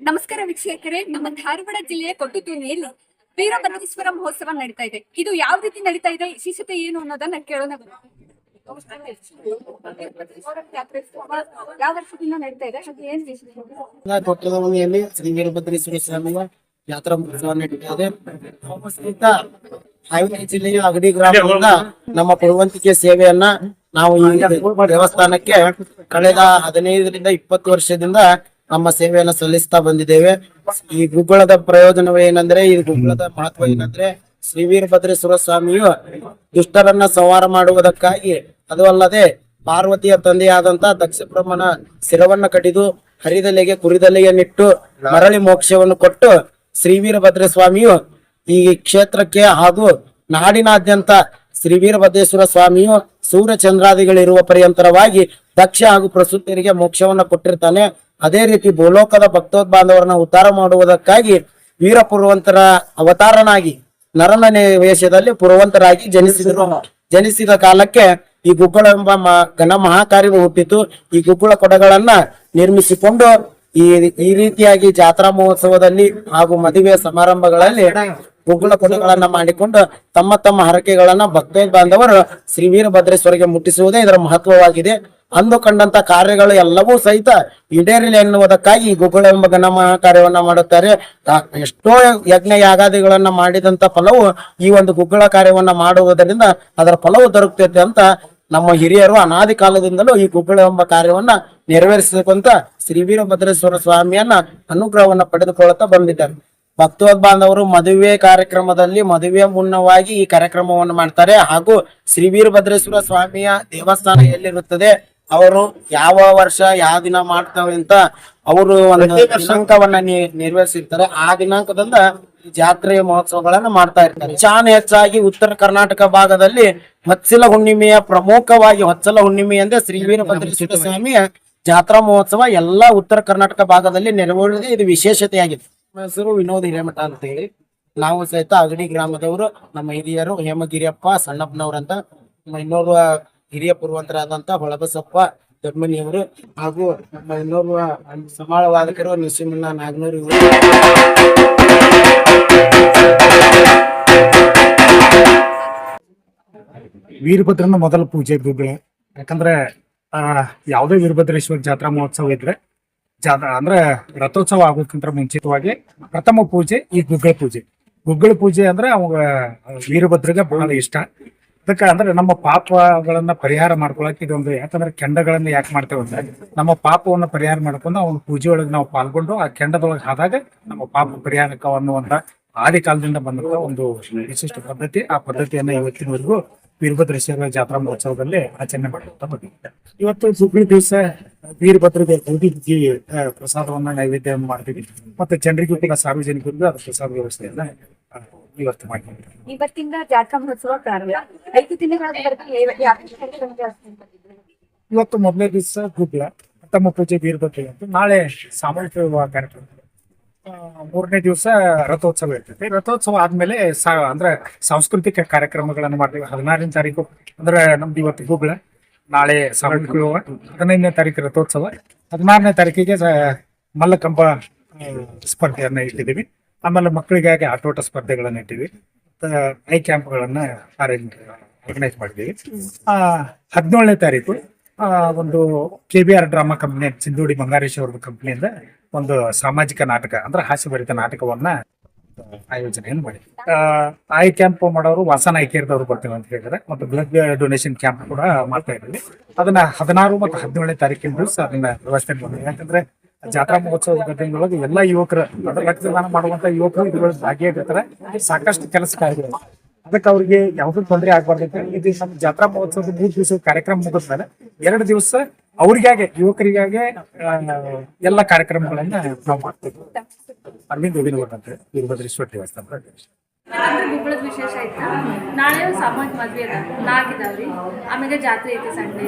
ನಮಸ್ಕಾರ ವೀಕ್ಷಕರೇ, ನಮ್ಮ ಧಾರವಾಡ ಜಿಲ್ಲೆಯ ಕೊಟ್ಟುತೂನಿಯಲ್ಲಿ ವೀರಭದ್ರೇಶ್ವರ ಮಹೋತ್ಸವ ನಡೀತಾ ಇದೆ. ಇದು ಯಾವ ರೀತಿ ನಡೀತಾ ಇದೆ, ವಿಶೇಷತೆ ಏನು ಅನ್ನೋದನ್ನ ಕೇಳೋಣ ಯಾವ ವರ್ಷದಿಂದ ನಡೀತಾ ಇದೆ ಶ್ರೀ ವೀರಭದ್ರೇಶ್ವರ ಸ್ವಾಮಿಯ ಯಾತ್ರಾ ಮಹೋತ್ಸವ ನಡೀತಾ ಇದೆ. ಹಾವೇರಿ ಜಿಲ್ಲೆಯ ಅಗಡಿ ಗ್ರಾಮದಿಂದ ನಮ್ಮ ಪುರವಂತಿಕೆ ಸೇವೆಯನ್ನ ನಾವು ಈ ದೇವಸ್ಥಾನಕ್ಕೆ ಕಳೆದ ಹದಿನೈದರಿಂದ ಇಪ್ಪತ್ತು ವರ್ಷದಿಂದ ನಮ್ಮ ಸೇವೆಯನ್ನು ಸಲ್ಲಿಸ್ತಾ ಬಂದಿದ್ದೇವೆ. ಈ ಗುಗ್ಗಳದ ಪ್ರಯೋಜನವೇನಂದ್ರೆ ಈ ಗುಗ್ಗಳದ ಮಹತ್ವ ಏನಂದ್ರೆ, ಶ್ರೀ ವೀರಭದ್ರೇಶ್ವರ ಸ್ವಾಮಿಯು ದುಷ್ಟರನ್ನ ಸಂಹಾರ ಮಾಡುವುದಕ್ಕಾಗಿ, ಅದು ಅಲ್ಲದೆ ಪಾರ್ವತಿಯ ತಂದೆಯಾದಂತ ದಕ್ಷ ಬ್ರಹ್ಮನ ಶಿರವನ್ನ ಕಡಿದು ಹರಿದಲೆಗೆ ಕುರಿದಲೆಯನ್ನಿಟ್ಟು ಮರಳಿ ಮೋಕ್ಷವನ್ನು ಕೊಟ್ಟು ಶ್ರೀ ವೀರಭದ್ರ ಸ್ವಾಮಿಯು ಈ ಕ್ಷೇತ್ರಕ್ಕೆ ಹಾಗೂ ನಾಡಿನಾದ್ಯಂತ ಶ್ರೀ ವೀರಭದ್ರೇಶ್ವರ ಸ್ವಾಮಿಯು ಸೂರ್ಯ ಚಂದ್ರಾದಿಗಳಿರುವ ಪರ್ಯಂತರವಾಗಿ ದಕ್ಷ ಹಾಗೂ ಪ್ರಸೂತಿಯರಿಗೆ ಮೋಕ್ಷವನ್ನ ಕೊಟ್ಟಿರ್ತಾನೆ. ಅದೇ ರೀತಿ ಭೂಲೋಕದ ಭಕ್ತೋದ್ಬಾಂಧವರನ್ನ ಉದ್ಧಾರ ಮಾಡುವುದಕ್ಕಾಗಿ ವೀರ ಪುರವಂತರ ಅವತಾರನಾಗಿ ನರನ ವೇಷದಲ್ಲಿ ಪುರವಂತರಾಗಿ ಜನಿಸಿದರು. ಜನಿಸಿದ ಕಾಲಕ್ಕೆ ಈ ಗುಗ್ಗಳ ಎಂಬ ಘನ ಮಹಾಕಾರ್ಯವು ಹುಟ್ಟಿತು. ಈ ಗುಗ್ಗುಳ ಕೊಡಗಳನ್ನ ನಿರ್ಮಿಸಿಕೊಂಡು ಈ ಈ ರೀತಿಯಾಗಿ ಜಾತ್ರಾ ಮಹೋತ್ಸವದಲ್ಲಿ ಹಾಗೂ ಮದುವೆ ಸಮಾರಂಭಗಳಲ್ಲಿ ಗುಗ್ಗುಳ ಕೊಡಗಳನ್ನ ಮಾಡಿಕೊಂಡು ತಮ್ಮ ತಮ್ಮ ಹರಕೆಗಳನ್ನ ಭಕ್ತ ಬಾಂಧವರು ಶ್ರೀ ವೀರಭದ್ರೇಶ್ವರಿಗೆ ಮುಟ್ಟಿಸುವುದೇ ಇದರ ಮಹತ್ವವಾಗಿದೆ. ಅಂದು ಕಂಡಂತ ಕಾರ್ಯಗಳು ಎಲ್ಲವೂ ಸಹಿತ ಈಡೇರಿಲ್ಲ ಎನ್ನುವುದಕ್ಕಾಗಿ ಈ ಗುಗ್ಗುಳ ಎಂಬ ನಮ್ಮ ಕಾರ್ಯವನ್ನು ಮಾಡುತ್ತಾರೆ. ಎಷ್ಟೋ ಯಜ್ಞ ಯಾಗಾದಿಗಳನ್ನ ಮಾಡಿದಂತ ಫಲವು ಈ ಒಂದು ಗುಗ್ಗಳ ಕಾರ್ಯವನ್ನ ಮಾಡುವುದರಿಂದ ಅದರ ಫಲವು ದೊರಕುತ್ತೈತೆ ಅಂತ ನಮ್ಮ ಹಿರಿಯರು ಅನಾದಿ ಕಾಲದಿಂದಲೂ ಈ ಗುಗ್ಗಳ ಎಂಬ ಕಾರ್ಯವನ್ನ ನೆರವೇರಿಸಬೇಕಂತ ಶ್ರೀ ವೀರಭದ್ರೇಶ್ವರ ಸ್ವಾಮಿಯನ್ನ ಅನುಗ್ರಹವನ್ನ ಪಡೆದುಕೊಳ್ಳುತ್ತಾ ಬಂದಿದ್ದಾರೆ. ಭಕ್ತ ಬಾಂಧವರು ಮದುವೆ ಕಾರ್ಯಕ್ರಮದಲ್ಲಿ ಮದುವೆ ಮುನ್ನವಾಗಿ ಈ ಕಾರ್ಯಕ್ರಮವನ್ನು ಮಾಡ್ತಾರೆ. ಹಾಗೂ ಶ್ರೀ ವೀರಭದ್ರೇಶ್ವರ ಸ್ವಾಮಿಯ ದೇವಸ್ಥಾನ ಎಲ್ಲಿರುತ್ತದೆ? ಅವರು ಯಾವ ವರ್ಷ ಯಾವ ದಿನ ಮಾಡ್ತಾವೆ ಅಂತ ಅವರು ಒಂದು ದಿನಾಂಕವನ್ನ ನಿರ್ವಹಿಸಿರ್ತಾರೆ. ಆ ದಿನಾಂಕದಿಂದ ಜಾತ್ರೆ ಮಹೋತ್ಸವಗಳನ್ನ ಮಾಡ್ತಾ ಇರ್ತಾರೆ. ಚಾನ್ ಹೆಚ್ಚಾಗಿ ಉತ್ತರ ಕರ್ನಾಟಕ ಭಾಗದಲ್ಲಿ ಹೊಚ್ಚಲ ಹುಣ್ಣಿಮೆಯ ಪ್ರಮುಖವಾಗಿ ಹೊಚ್ಚಲ ಹುಣ್ಣಿಮೆ ಅಂದ್ರೆ ಶ್ರೀ ವೀರಭದ್ರೇಶ್ವರ ಸ್ವಾಮಿಯ ಜಾತ್ರಾ ಮಹೋತ್ಸವ ಎಲ್ಲಾ ಉತ್ತರ ಕರ್ನಾಟಕ ಭಾಗದಲ್ಲಿ ನೆರವೇರಿದೆ. ಇದು ವಿಶೇಷತೆಯಾಗಿದೆ. ನಮ್ಮ ಹೆಸರು ವಿನೋದ್ ಹಿರೇಮಠ ಅಂತ ಹೇಳಿ. ನಾವು ಸಹಿತ ಅಗಡಿ ಗ್ರಾಮದವರು ನಮ್ಮ ಹಿರಿಯರು ಹೇಮಗಿರಿಯಪ್ಪ ಸಣ್ಣಪ್ಪನವ್ರಂತ ನಮ್ಮ ಇನ್ನೋರ್ವ ಹಿರಿಯ ಪೂರ್ವಂತರಾದಂತ ಹೊಳಬಸಪ್ಪ ದೊಡ್ಮನಿಯವರು ಹಾಗೂ ನಮ್ಮ ಇನ್ನೋರ್ವ ಸಮಾಳ ವಾದಕರು ನರಸಿಂಹಣ್ಣ ನಾಗನೂರು ಇವರು. ವೀರಭದ್ರನ ಮೊದಲ ಪೂಜೆ ಗುಗ್ಳೆ ಯಾಕಂದ್ರೆ, ಆ, ಯಾವುದೇ ವೀರಭದ್ರೇಶ್ವರ ಜಾತ್ರಾ ಮಹೋತ್ಸವ ಇದ್ರೆ, ಜಾತ್ರಾ ಅಂದ್ರೆ ರಥೋತ್ಸವ ಆಗೋಕ್ಕಿಂತ ಮುಂಚಿತವಾಗಿ ಪ್ರಥಮ ಪೂಜೆ ಈ ಗುಗ್ಗಳ ಪೂಜೆ. ಗುಗ್ಗಳ ಪೂಜೆ ಅಂದ್ರೆ ಅವಾಗ ವೀರಭದ್ರಗೆ ಬಹಳ ಇಷ್ಟ. ಅದಕ್ಕೆ ಅಂದ್ರೆ ನಮ್ಮ ಪಾಪಗಳನ್ನ ಪರಿಹಾರ ಮಾಡ್ಕೊಳಕ್ ಇದೊಂದು ಯಾಕಂದ್ರೆ ಕೆಂಡಗಳನ್ನ ಯಾಕೆ ಮಾಡ್ತೇವೆ ಅಂದ್ರೆ ನಮ್ಮ ಪಾಪವನ್ನು ಪರಿಹಾರ ಮಾಡ್ಕೊಂಡು ಅವನ ಪೂಜೆ ಒಳಗೆ ನಾವು ಪಾಲ್ಗೊಂಡು ಆ ಕೆಂಡದೊಳಗೆ ಆದಾಗ ನಮ್ಮ ಪಾಪ ಪರಿಹಾರಕ ಅನ್ನುವಂತ ಆದಿ ಕಾಲದಿಂದ ಬಂದಂತ ಒಂದು ವಿಶಿಷ್ಟ ಪದ್ಧತಿ. ಆ ಪದ್ಧತಿಯನ್ನ ಇವತ್ತಿನವರೆಗೂ ವೀರಭದ್ರೇಶ್ವರ ಜಾತ್ರಾ ಮಹೋತ್ಸವದಲ್ಲಿ ಆಚರಣೆ ಮಾಡುತ್ತಾ ಬಂದಿದೆ ಇವತ್ತು ಸುಗ್ರಿ ದಿವಸ ವೀರಭದ್ರಿಗೆ ಹುಗ್ಗಿ ಪ್ರಸಾದವನ್ನ ನೈವೇದ್ಯ ಮಾಡ್ತೀವಿ. ಮತ್ತೆ ಜನರಿಗೂ ಕೂಡ ಸಾರ್ವಜನಿಕರಿಗೂ ಅದ್ರ ಪ್ರಸಾದ ವ್ಯವಸ್ಥೆಯನ್ನ ಇವತ್ತು ಮಾಡಿದ್ದೀವಿ ಇವತ್ತಿಂದ ಜಾತ್ರಾ ಮಹೋತ್ಸವ ಪ್ರಾರಂಭ ಐದು ದಿನಗಳವರೆಗೆ ಯಾವ ಕಾರ್ಯಕ್ರಮ ಜಾಸ್ತಿ ಬಂದಿದೆ? ಇವತ್ತು ಮೊದಲನೇ ದಿವಸ ಗುಗ್ಲ ತಮ್ಮ ಪೂಜೆ ವೀರಭದ್ರ ಅಂತ ನಾಳೆ ಸಾಮೂಹಿಕ ವಿವಾಹ ಕಾರ್ಯಕ್ರಮ ಆ, ಮೂರನೇ ದಿವಸ ರಥೋತ್ಸವ ಇರ್ತೈತೆ ರಥೋತ್ಸವ ಆದ್ಮೇಲೆ ಸಾ ಅಂದ್ರೆ ಸಾಂಸ್ಕೃತಿಕ ಕಾರ್ಯಕ್ರಮಗಳನ್ನು ಮಾಡ್ತೀವಿ ಹದಿನಾರನೇ ತಾರೀಕು ಅಂದ್ರೆ ನಮ್ದು ಇವತ್ತು ಗುಗ್ಲ ನಾಳೆ ಸಾಮೂಹಿಕ ವಿವಾಹ ಹದಿನೈದನೇ ತಾರೀಕು ರಥೋತ್ಸವ ಹದಿನಾರನೇ ತಾರೀಕಿಗೆ ಸ- ಮಲ್ಲಕಂಬ ಆ, ಸ್ಪರ್ಧೆಯನ್ನ ಇಟ್ಟಿದ್ದೀವಿ ಆಮೇಲೆ ಮಕ್ಕಳಿಗಾಗಿ ಆಟೋಟ ಸ್ಪರ್ಧೆಗಳನ್ನ ಇಟ್ಟಿವಿ. ಐ ಕ್ಯಾಂಪ್ಗಳನ್ನ ಅರೇಂಜ್ ಆರ್ಗನೈಸ್ ಮಾಡಿದ್ವಿ. ಆ, ಹದಿನೇಳನೇ ತಾರೀಕು ಒಂದು K B R drama company, Sindhudi Bangaresh ಅವ್ರದ್ದು ಕಂಪ್ನಿಯಿಂದ ಒಂದು ಸಾಮಾಜಿಕ ನಾಟಕ, ಅಂದ್ರೆ ಹಾಸ್ಯಭರಿತ ನಾಟಕವನ್ನ ಆಯೋಜನೆಯನ್ನು ಮಾಡಿ ಐ ಕ್ಯಾಂಪ್ ಮಾಡೋರು ವಾಸನ ಐಕೇರ್ದವ್ರು ಬರ್ತೇವೆ ಅಂತ ಹೇಳಿದ್ರೆ, ಮತ್ತು ಬ್ಲಡ್ ಡೊನೇಷನ್ ಕ್ಯಾಂಪ್ ಕೂಡ ಮಾಡ್ತಾ ಇದ್ದೀವಿ ಅದನ್ನ ಹದಿನಾರು ಮತ್ತು ಹದಿನೇಳನೇ ತಾರೀಕಿನ ದಿವಸ ಅದನ್ನ ವ್ಯವಸ್ಥೆ ಮಾಡಿದ್ವಿ. ಯಾಕಂದ್ರೆ ಜಾತ್ರಾ ಮಹೋತ್ಸವದ ದಿನದೊಳಗೆ ಎಲ್ಲಾ ಯುವಕರು ದೊಡ್ಡ ರಕ್ತದಾನ ಮಾಡುವಂತ ಯುವಕರು ಇದ್ರೊಳಗೆ ಭಾಗಿಯಾಗಿರ್ತಾರೆ. ಸಾಕಷ್ಟು ಕೆಲಸ ಕಾರ್ಯಗಳು ಅದಕ್ಕೆ ಅವ್ರಿಗೆ ಯಾವ್ದು ತೊಂದರೆ ಆಗ್ಬಾರ್ದು ಇದು ನಮ್ಮ ಜಾತ್ರಾ ಮಹೋತ್ಸವದ ಮೂರು ದಿವಸ ಕಾರ್ಯಕ್ರಮ ಮುಗಿದ್ಮೇಲೆ ಎರಡು ದಿವಸ ಅವ್ರಿಗಾಗೆ, ಯುವಕರಿಗಾಗೆ ಎಲ್ಲ ಕಾರ್ಯಕ್ರಮಗಳನ್ನ ನಾವು ಮಾಡ್ತೀವಿ. ಅರವಿಂದ್ ಉಡಿನವರ್ ಅಂತ ವೀರಭದ್ರೇಶ್ವರ ದೇವಸ್ಥಾನ ಅಂದ್ರೆ ಗುಬ್ಬಳದ ವಿಶೇಷ ಐತೆ ನಾಳೆ ಸಾಮಾಜಿಕ ಮದ್ವೆ ಅದ. ನಾಲ್ಕು ಇದಾವ್ರಿ ಆಮೇಲೆ ಜಾತ್ರೆ ಐತಿ ಸಂಡೆ.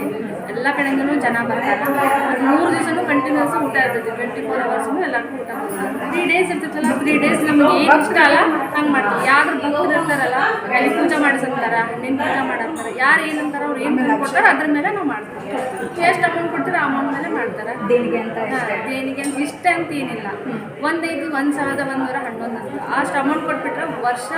ಎಲ್ಲ ಕಡೆಯಿಂದನೂ ಜನ ಬರ್ತಾರೆ. ಮತ್ತು ಮೂರು ದಿವಸನೂ ಕಂಟಿನ್ಯೂಸ್ ಊಟ ಇರ್ತೈತಿ ಟ್ವೆಂಟಿ ಫೋರ್ ಅವರ್ಸ್ನು ಎಲ್ಲರಿಗೂ ಊಟ ತ್ರೀ ಡೇಸ್ ಇರ್ತೈತಲ್ಲ ತ್ರೀ ಡೇಸ್ ನಮ್ಗೆ ಏನು ಇಷ್ಟ ಅಲ್ಲ ಹಂಗೆ ಮಾಡ್ತೀವಿ ಯಾರು ಭಕ್ತರು ಇರ್ತಾರಲ್ಲ ಅಲ್ಲಿ ಪೂಜೆ ಮಾಡಿಸಂತಾರ ಹಣ್ಣಿನ ಪೂಜೆ ಮಾಡಂತಾರ ಯಾರು ಏನಂತಾರ ಅವ್ರು ಏನ್ ಕೊಡ್ತಾರೆ ಅದ್ರ ಮೇಲೆ ನಾವು ಮಾಡ್ತೀವಿ. ಎಷ್ಟು ಅಮೌಂಟ್ ಕೊಡ್ತೀರ ಆ ಅಮೌಂಟ್ ಮೇಲೆ ಮಾಡ್ತಾರ. ದೇಣಿಗೆ ಅಂತ ದೇಣಿಗೆ ಅಂತ ಇಷ್ಟ ಅಂತ ಏನಿಲ್ಲ. ಒಂದೈದು ಒಂದ್ ಸಾವಿರದ ಒಂದೂರ ಹನ್ನೊಂದು ಅಂತ. ಅಷ್ಟು ಅಮೌಂಟ್ ಕೊಟ್ಬಿಟ್ರೆ ವರ್ಷ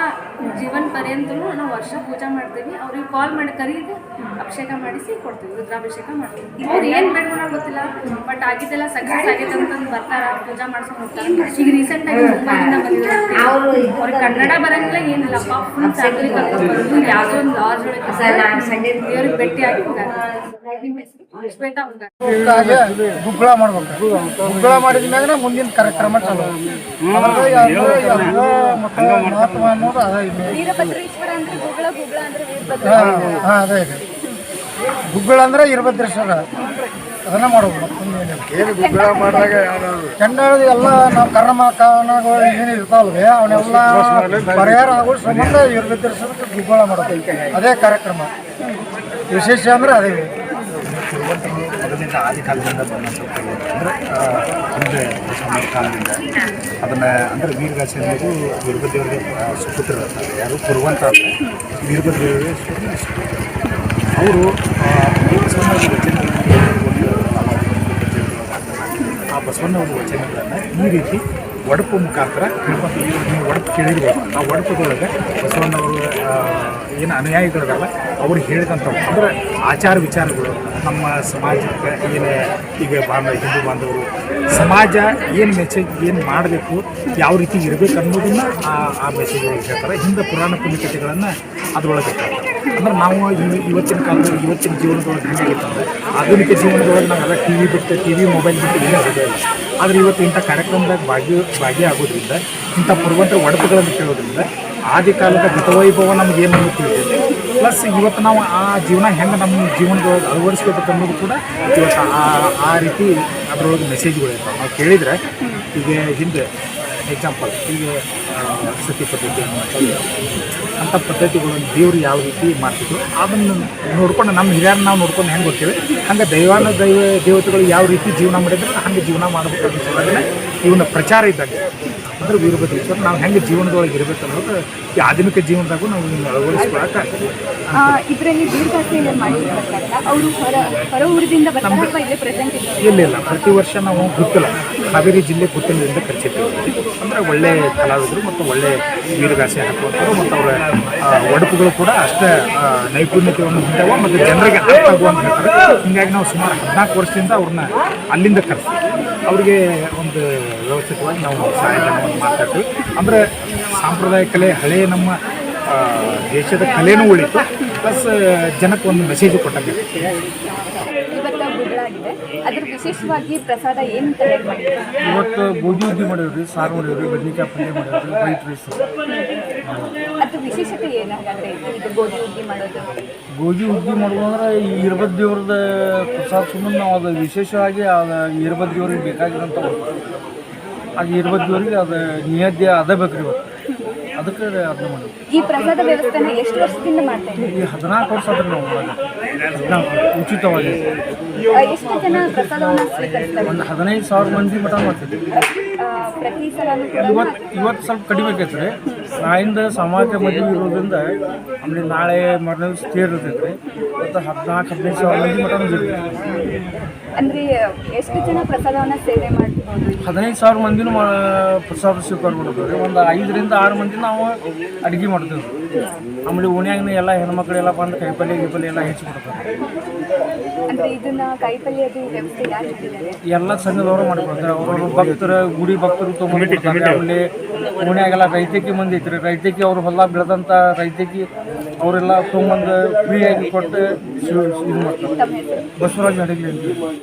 ಜೀವನ ಪರ್ಯಂತನೂ ನಾವು ವರ್ಷ ಪೂಜೆ ಮಾಡ್ತೀವಿ. ಅವ್ರಿಗೆ ಕಾಲ್ ಮಾಡಿ ಕರೀದು ಅಭಿಷೇಕ ಮಾಡಿಸಿ ಕೊಡ್ತೀವಿ ರುದ್ರಾಭಿಷೇಕ ಮಾಡ್ತೀವಿ. ಅವ್ರು ಏನು ಬೇಡ್ಕೊಂಡ ಗೊತ್ತಿಲ್ಲ ಬಟ್ ಆಗಿದ್ದೆಲ್ಲ ಸಕ್ಸಸ್ ಆಗಿದೆ ಅಂತಂದು ಬರ್ತಾರ ಪೂಜಾ ಮಾಡ್ಸ್ಕೊಂಡು ಹೋಗ್ತಾರ. ಈಗ ರೀಸೆಂಟ್ ಆಗಿ ಮುಂಬೈಯಿಂದ ಬಂದಿದ್ದಾರೆ ಅವ್ರಿಗೆ ಕನ್ನಡ ಬರಂಗಿಲ್ಲ ಏನಿಲ್ಲ ಫುಲ್ ಫ್ಯಾಮಿಲಿ ಕರ್ಕೊಂಡು ಬಂದು ಯಾವುದೋ ಒಂದು ಲಾರ್ಜ್ ಒಳಗೆ ದೇವ್ರಿಗೆ ಭೇಟಿ ಆಗಿದ್ದಾರೆ. ಗುಗ್ಗಳ ಮಾಡ್ಬೇಕು. ಗುಗ್ಗಳ ಮಾಡಿದ ಮ್ಯಾಗ ಮುಂದಿನ ಕಾರ್ಯಕ್ರಮ ಚಾಲು. ಮಹತ್ವ ಅನ್ನೋದು ಅದ ಇದೆ. ಹಾ ಅಂದ್ರೆ ಗುಗ್ಗಳ ಗುಗ್ಗಳ ಅಂದ್ರೆ ಸರ್ ಅದನ್ನ ಮಾಡೋದು ಮತ್ತೊಂದು ಏನು. ಗುಗ್ಗಳ ಅಂದ್ರೆ ಇರ್ಭದ್ರೇಶ್ವರ ಅದನ್ನ ಮಾಡೋದು ಮತ್ತೊಂದೇನಿಲ್ಲ ಚಂಡಾಳದ ಎಲ್ಲ ನಾವು ಕರ್ಮ ಕಾರಣಗಳು ಏನು ಇರ್ತಾವಲ್ವೇ ಅವನ್ನೆಲ್ಲ ಪರಿಹಾರ ಆಗೋ ಸಂಬಂಧ ಇರ್ಭದ್ರೇಶ್ವರಕ್ಕೆ ಗುಗ್ಗಳ ಮಾಡೋದು ಅದೇ ಕಾರ್ಯಕ್ರಮ. ವಿಶೇಷ ಅಂದ್ರೆ ಅದೇ. ಮೊದಲಿಂದ ಆದಿ ಕಾಲದಿಂದ ಬಂದಂಥ ಪದ್ಧತಿ. ಅಂದ್ರೆ ಆ, ಹಿಂದೆ ಕಾಲದಿಂದ. ಅದನ್ನ ಅಂದ್ರೆ ವೀರಗಾಸೆ ಅನ್ನೋದು ವೀರಭದ್ರವರಿಗೆ ಸುಪುತ್ರ ಯಾರು ಕುರುವಂತ ವೀರಭದ್ರವರಿಗೆ ಅವರು, ಆ ಬಸವಣ್ಣ ಒಂದು ವಚನಗಳನ್ನು ಈ ರೀತಿ ಒಡಪು ಮುಖಾಂತರ ನೀವು ಒಡಪು ಕೇಳಿರ್ಬೋದು. ಆ ಒಡಪದೊಳಗೆ ಬಸವಣ್ಣವರು ಏನು ಅನುಯಾಯಿಗಳದಲ್ಲ ಅವ್ರು ಹೇಳಿದಂಥವು. ಅಂದರೆ ಆಚಾರ ವಿಚಾರಗಳು, ನಮ್ಮ ಸಮಾಜಕ್ಕೆ ಏನು, ಈಗ ಬಾಂಧ, ಹಿಂದೂ ಬಾಂಧವರು, ಸಮಾಜ ಏನು ಮೆಸೇಜ್ ಏನು ಮಾಡಬೇಕು, ಯಾವ ರೀತಿ ಇರಬೇಕು ಅನ್ನೋದನ್ನ ಆ ಆ ಮೆಸೇಜ್ ಹೇಳ್ತಾರೆ. ಹಿಂದೆ ಪುರಾಣ ಪುಣ್ಯಕತೆಗಳನ್ನು ಅದರೊಳಗೆ ಅಂದ್ರೆ ನಾವು ಇವ್- ಇವತ್ತಿನ ಕಾಲದಲ್ಲಿ ಇವತ್ತಿನ ಜೀವನದೊಳಗೆ ಹೆಂಗಾಗಿತ್ತಂದ್ರೆ ಆಧುನಿಕ ಜೀವನದೊಳಗೆ ನಾವೆಲ್ಲ ಟಿ ವಿ ಬಿಟ್ಟು ಟಿ ವಿ ಮೊಬೈಲ್ ಬಿಟ್ಟು ಏನೂ ಸಿಗೋಲ್ಲ ಆದರೆ ಇವತ್ತು ಇಂಥ ಕಾರ್ಯಕ್ರಮದಾಗ ಭಾಗಿ, ಭಾಗಿಯಾಗೋದ್ರಿಂದ, ಇಂಥ ಪೂರ್ವಂತರ ಒಡಪುಗಳನ್ನು ಕೇಳೋದ್ರಿಂದ ಆದಿ ಕಾಲದ ಗತವೈಭವ ನಮ್ಗೆ ಏನು ತಿಳಿತೈತೆ ಪ್ಲಸ್ ಇವತ್ತು ನಾವು ಆ ಜೀವನ ಹೆಂಗೆ ನಮ್ಮ ಜೀವನದೊಳಗೆ ಅಳವಡಿಸ್ಕೋಬೇಕು ಅನ್ನೋದು ಕೂಡ ಇವತ್ತು ಆ ಆ ರೀತಿ ಅದರೊಳಗೆ ಮೆಸೇಜ್ಗಳು ಇರ್ತಾವೆ ನಾವು ಕೇಳಿದರೆ, ಈಗ ಹಿಂದೆ ಎಕ್ಸಾಂಪಲ್ ಹೀಗೆ ಸತಿ ಪದ್ಧತಿ ಅಂಥ ಪದ್ಧತಿಗಳನ್ನು ದೇವರು ಯಾವ ರೀತಿ ಮಾಡ್ತಿದ್ರು, ಅದನ್ನು ನೋಡ್ಕೊಂಡು, ನಮ್ಮ ಹಿರಿಯರನ್ನ ನಾವು ನೋಡ್ಕೊಂಡು ಹೆಂಗೆ ಗೊತ್ತೇವೆ ಹಂಗೆ ದೈವಾನ ದೈವ ದೇವತೆಗಳು ಯಾವ ರೀತಿ ಜೀವನ ಮಾಡಿದ್ರೆ, ಹಂಗೆ ಜೀವನ ಮಾಡಬೇಕು ಅಂತ ಹೇಳಿದ್ರೆ ಇವನ ಪ್ರಚಾರ ಇದ್ದಂಗೆ. ಅಂದ್ರೆ ವೀರಭದ್ರೇಶ್ವರ ನಾವು ಹೆಂಗೆ ಜೀವನದೊಳಗೆ ಇರಬೇಕು ಅನ್ನೋದು ಈ ಆಧುನಿಕ ಜೀವನದಾಗೂ ನಾವು ಇದನ್ನ ಅಳವಡಿಸ್ಕೊಳಕ್ಕೆ ಇದರಲ್ಲಿ ಮಾಡಿರ್ಬೇಕಾದ್ರೆ ಅವರು ಹೊರ ಹೊರ ಊರಿನಿಂದ ಬರ್ತಾರೆ ಅಥವಾ ಇಲ್ಲೇ ಪ್ರೆಸೆಂಟ್ ಇಲ್ಲ ಇಲ್ಲ. ಪ್ರತಿ ವರ್ಷ ನಾವು ಗುತ್ತಲ ಹಾವೇರಿ ಜಿಲ್ಲೆ ಗುತ್ತಲದಿಂದ ಕರೆಸಿದ್ದೇವೆ ಅಂದ್ರೆ ಒಳ್ಳೆ ಕಲಾವಿದರು ಮತ್ತು ಒಳ್ಳೆ ವೀರಗಾಸೆ ಹಾಕುವಂಥವ್ರು ಮತ್ತು ಅವರ ಒಡಪುಗಳು ಕೂಡ ಅಷ್ಟೇ ನೈಪುಣ್ಯತೆಯನ್ನು ಹೊಂದವ ಮತ್ತು ಜನರಿಗೆ ಅರ್ಥ ಆಗುವಂತ ಹೇಳ್ತಾರೆ. ಹೀಗಾಗಿ ನಾವು ಸುಮಾರು ಹದಿನಾಲ್ಕು ವರ್ಷದಿಂದ ಅವ್ರನ್ನ ಅಲ್ಲಿಂದ ಕರೆಸ್ತೀವಿ. ಅವರಿಗೆ ಒಂದು ವ್ಯವಸ್ಥಿತವಾಗಿ ನಾವು ಸಹಾಯಧನವನ್ನು ಮಾಡ್ತಾಯಿರ್ತೀವಿ ಅಂದರೆ ಸಾಂಪ್ರದಾಯಿಕ ಕಲೆ ಹಳೆಯ ನಮ್ಮ ದೇಶದ ಕಲೆನೂ ಉಳಿತು, ಪ್ಲಸ್ ಜನಕ್ಕೆ ಒಂದು ಮೆಸೇಜು ಕೊಟ್ಟಂಗೆ. ಅದ್ರ ವಿಶೇಷವಾಗಿ ಪ್ರಸಾದ ಏನು ತಯಾರು ಇವತ್ತು ಗೋಧಿ ಉದ್ದಿ ಮಾಡಿವ್ರಿ ಸಾರು ಮಾಡಿವ್ರಿ ಬದ್ನಿಕಾಯಿ ಪಲ್ಯ ಮಾಡಿವ್ರಿ ವೈಟ್ ರೈಸ್. ಅದ್ರ ವಿಶೇಷತೆ ಏನು ಹಾಗಾದ್ರೆ ಇದು ಗೋಧಿ ಉದ್ದಿ ಮಾಡೋದು? ಗೋಧಿ ಉದ್ದಿ ಮಾಡೋದಂದ್ರೆ ಈ ಇರ್ಬದ್ ದೇವ್ರದ ಪ್ರಸಾದ ಸುಮ್ಮನೆ ನಾವು ಅದು ವಿಶೇಷವಾಗಿ ಅದು ಇರ್ಬದ್ ದೇವ್ರಿಗೆ ಬೇಕಾಗಿರೋಂಥ. ಅದು ಇರ್ಬದ್ ದೇವ್ರಿಗೆ ಅದು ನಿಯದ್ಯ ಅದ ಬೇಕ್ರಿ ಇವತ್ತು. ಅದಕ್ಕೆ ಅದನ್ನ ಮಾಡೋದು ಈ ಪ್ರಸಾದ ವ್ಯವಸ್ಥೆನ ಎಷ್ಟು ವರ್ಷದಿಂದ ಮಾಡ್ತಾ ಇದ್ದೀವಿ ಈ ಹದಿನಾಲ್ಕು ವರ್ಷ ಆದ್ರೆ ನಾವು ಮಾಡೋದು. ಹದಿನಾಲ್ಕು ಉಚಿತವಾಗಿ. ಎಷ್ಟು ಜನ ಪ್ರಸಾದವನ್ನು ಸ್ವೀಕರಿಸ್ತಾರೆ? ಒಂದು ಹದಿನೈದು ಸಾವಿರ ಮಂದಿ ಮಠ ಮಾಡ್ತಿದ್ವಿ ಆ, ಪ್ರತಿ ಇವತ್ತು ಇವತ್ತು ಸ್ವಲ್ಪ ಕಡಿಮೆ ರೀ ನಾಳಿಂದ ಸಮಾಜ ಮದುವೆ ಇರೋದ್ರಿಂದ ಆಮೇಲೆ ನಾಳೆ ಮರಣ ಸ್ಥಿರ ಇರ್ತೈತೆ ರೀ ಮತ್ತು ಹದಿನಾಲ್ಕು ಹದಿನೈದು ಸಾವಿರ ಮಂದಿ ಮಠ ಅಂದ್ರೆ ಎಷ್ಟು ಜನ ಪ್ರಸಾದವನ್ನ ಸೇವೆ ಮಾಡ್ಬೋದು ಹದಿನೈದು ಸಾವಿರ ಮಂದಿನೂ ಪ್ರಸಾದ ಸ್ವೀಕಾರ ಮಾಡ್ತೀವಿ ಒಂದು ಐದರಿಂದ ಆರು ಮಂದಿ ನಾವು ಅಡುಗೆ ಮಾಡ್ತೀವಿ. ಆಮೇಲೆ ಓಣ್ಯಾಗನ ಎಲ್ಲ ಹೆಣ್ಮಕ್ಳೆಲ್ಲ ಬಂದು ಕೈಪಲ್ಯ ಗಿಪಲ್ಯ ಎಲ್ಲ ಹೆಚ್ಚು ಕೊಡ್ತಾರೆ ಎಲ್ಲ ಸಂಘದವರು ಮಾಡಿಕೊಡ್ತಾರೆ. ಅವರವರು ಭಕ್ತರ ಗುಡಿ ಭಕ್ತರು ತೊಗೊಂಡ್ಬಿಡ್ತಾರೆ ಆಮೇಲೆ ಓಣ್ಯಾಗೆಲ್ಲ ರೈತಕಿ ಮಂದಿ ಐತ್ರಿ ರೈತಕಿ ಅವ್ರ ಹೊಲ ಬೆಳೆದಂಥ ರೈತಕಿ ಅವರೆಲ್ಲ ತೊಗೊಂಬಂದು ಫ್ರೀಯಾಗಿ ಕೊಟ್ಟು ಇದು ಮಾಡ್ತಾರೆ. ಬಸವರಾಜ್ ಅಡಗಿ